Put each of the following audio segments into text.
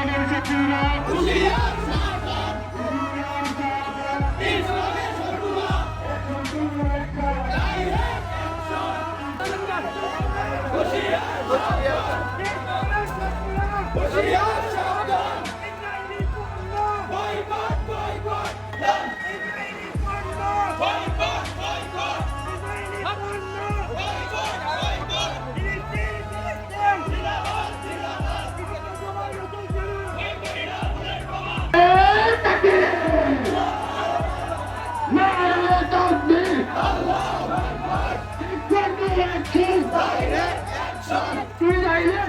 Allah'ın emri kuyruğa.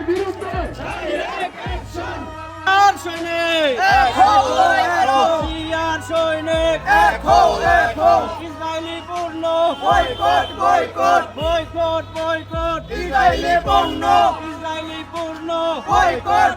বিরুদ্ধে। আর সৈনিক সিরিয়ার সৈনিক ইসরায়েলি পূর্ণ boycott boycott. Boycott boycott. Israeli পণ্য। Israeli boycott boycott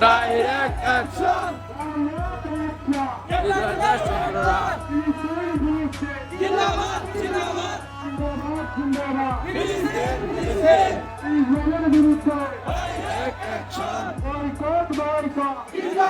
direct action জিন্দাবাদ জিন্দাবাদ ওই করি না ওগুলোকে বোমা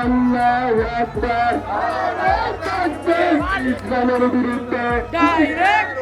আল্লাহু আকবার। ইসলামের বিরুদ্ধে। ডাইরেক্ট